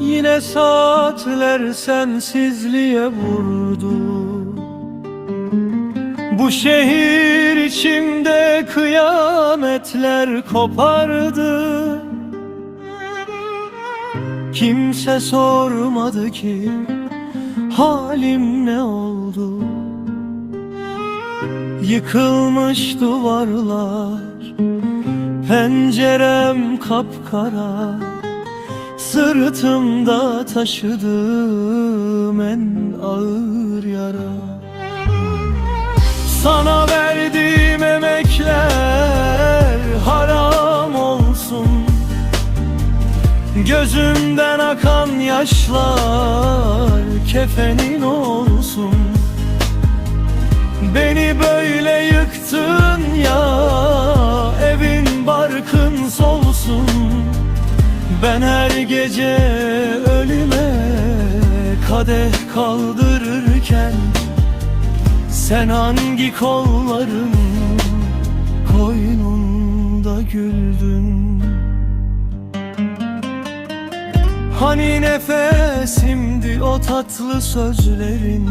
Yine saatler sensizliğe vurdu. Bu şehir içimde kıyametler kopardı. Kimse sormadı ki halim ne oldu? Yıkılmış duvarlar Pencerem kapkara Sırtımda taşıdığım en ağır yara. Sana verdiğim emekler haram olsun. Gözümden akan yaşlar kefenin olsun. Beni Ben her gece ölüme Kadeh kaldırırken Sen hangi kolların Koynunda güldün? Hani nefesimdi o tatlı sözlerin?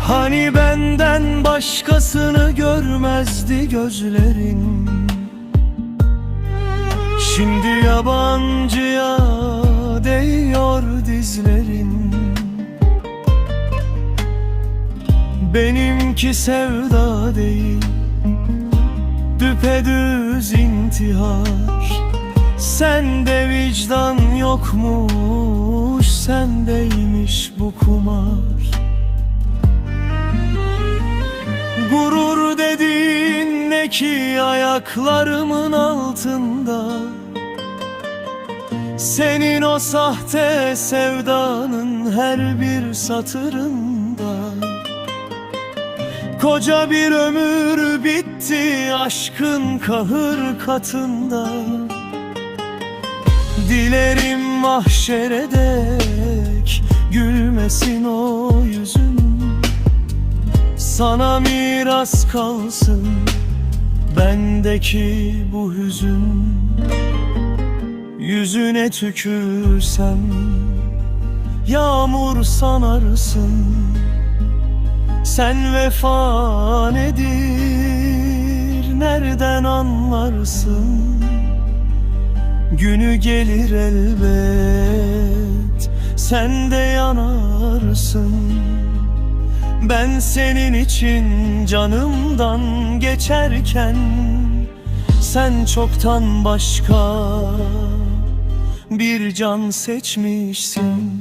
Hani benden başkasını görmezdi gözlerin Şimdi yabancıya değiyor dizlerin. Benimki sevda değil Düpedüz intihar. Sende vicdan yokmuş Sendeymiş bu kumar. Gurur dediğin ne ki ayaklarımın altında Senin o sahte sevdanın her bir satırında. Koca bir ömür bitti aşkın kahır katında. Dilerim mahşere dek gülmesin o yüzün. Sana miras kalsın bendeki bu hüzün Yüzüne tükürsem yağmur sanarsın. Sen vefa nedir? Nereden anlarsın? Günü gelir elbet sen de yanarsın. Ben senin için canımdan geçerken Sen çoktan başka bir can seçmişsin.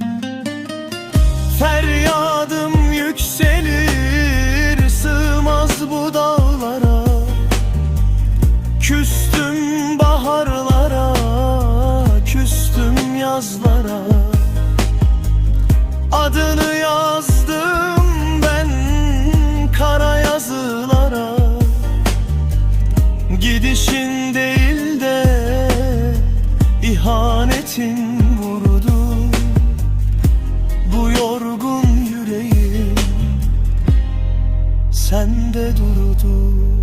Feryadım yükselir sığmaz bu dağlara. Küstüm baharlara, küstüm yazlara. Adını yazdım ben kara yazılara. Gidişin değil de ihanetin vurdu. Bu yorgun yüreğim sende durdu